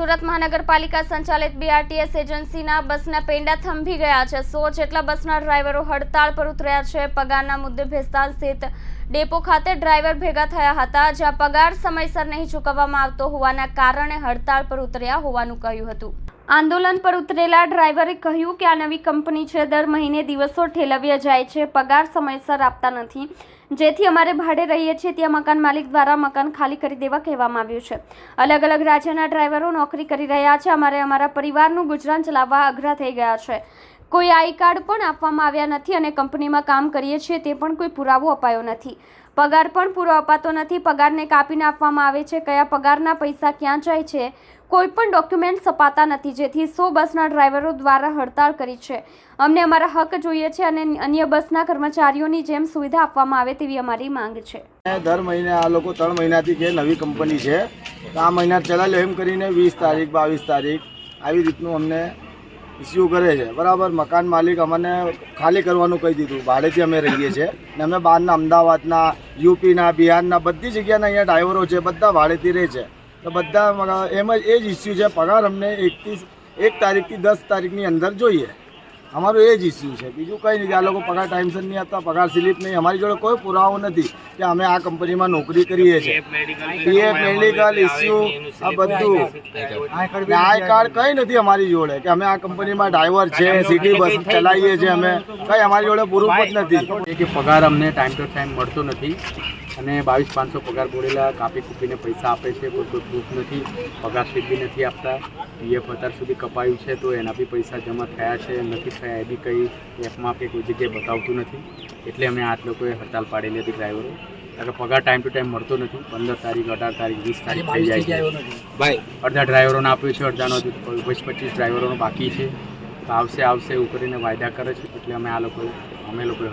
સુરત મહાનગરપાલિકા સંચાલિત બીઆરટીએસ એજન્સીના બસના પેંડા થંભી ગયા છે. સો જેટલા બસના ડ્રાઈવરો હડતાળ પર ઉતર્યા છે. પગારના મુદ્દે ભેસ્તાન સ્થિત ડેપો ખાતે ડ્રાઈવર ભેગા થયા હતા, જ્યાં પગાર સમયસર નહીં ચૂકવવામાં આવતો હોવાના કારણે હડતાળ પર ઉતર્યા હોવાનું કહ્યું હતું. આંદોલન પર ઉતરેલા ડ્રાઈવરે કહ્યું કે આ નવી કંપની છે, દર મહિને દિવસો ઠેલવ્યા જાય છે, પગાર સમયસર આપતા નથી. જેથી અમારે ભાડે રહીએ છીએ, ત્યાં મકાન માલિક દ્વારા મકાન ખાલી કરી દેવા કહેવામાં આવ્યું છે. અલગ અલગ રાજ્યના ડ્રાઈવરો નોકરી કરી રહ્યા છે, અમારે અમારા પરિવારનું ગુજરાન ચલાવવા અઘરા થઈ ગયા છે. કોઈ આઈ કાર્ડ પણ આપવામાં આવ્યા નથી અને કંપનીમાં કામ કરીએ છીએ તે પણ કોઈ પુરાવો અપાયો નથી. પગાર પણ પૂરો અપાતો નથી. પગારને કાપીને આપવામાં આવે છે. કયા પગારના પૈસા ક્યાં જાય છે? કોઈ પણ ડોક્યુમેન્ટ સપાતા નથી. જેથી સો બસના ડ્રાઈવરો દ્વારા હડતાળ કરી છે. અમને અમારા હક જોઈએ છે અને અન્ય બસના કર્મચારીઓની જેમ સુવિધા આપવામાં આવે તેવી અમારી માંગ છે. દર મહિને આ લોકો ત્રણ મહિનાથી જે નવી કંપની છે. આ મહિના ચલાવ્યો એમ કરીને વીસ તારીખ, બાવીસ તારીખ આવી રીતનું અમને ઇસ્યુ કરે છે. બરાબર, મકાન માલિક અમને ખાલી કરવાનું કહી દીધું. ભાડેથી અમે રહીએ છીએ. ને અમે બહારના અમદાવાદના, યુપીના, બિહારના બધી જગ્યાના અહીંયા ડ્રાઈવરો છે, બધા ભાડેથી રહે છે. તો બધા એમ જ એ જ ઇસ્યુ છે. પગાર અમને એકથી, એક તારીખથી દસ તારીખની અંદર જોઈએ. અમારું એ જ ઇસ્યુ છે. બીજું કંઈ નહીં કે આ લોકો પગાર ટાઈમસર નહીં આપતા પગાર સ્લીપ નહીં. અમારી જોડે કોઈ પુરાવો નથી કે અમે આ કંપનીમાં નોકરી કરીએ છીએ. પીએફ મેડિકલ ઇસ્યુ આ બધું. આઈ કાર્ડ કંઈ નથી અમારી જોડે કે અમે આ કંપનીમાં ડ્રાઈવર છે સિટી બસ ચલાવીએ છીએ અમે. કંઈ અમારી જોડે પૂરું જ નથી. કે પગાર અમને ટાઈમ ટુ ટાઈમ મળતો નથી. અને બાવીસ પાંચસો પગાર બોલેલા કાપી કૂપીને પૈસા આપે છે કોઈ કોઈ પ્રૂફ નથી પગાર સ્લીપ બી નથી આપતા. પીએફ અત્યાર સુધી કપાયું છે તો એના બી પૈસા જમા થયા છે નથી થયા એ બી કંઈ એપમાં કે કોઈ જગ્યાએ બતાવતું નથી. એટલે અમે આઠ લોકોએ હડતાલ પાડેલી હતી ડ્રાઈવરો કારણ કે પગાર ટાઈમ ટુ ટાઈમ મળતો નથી. પંદર તારીખ અઢાર તારીખ વીસ તારીખ થઈ જાય છે. અડધા ડ્રાઈવરોને આપ્યું છે અડધાનો વીસ પચીસ ડ્રાઈવરોનો બાકી છે. તો આવશે આવશે એવું કરીને વાયદા કરે છે. એટલે અમે આ લોકો અમે લોકોએ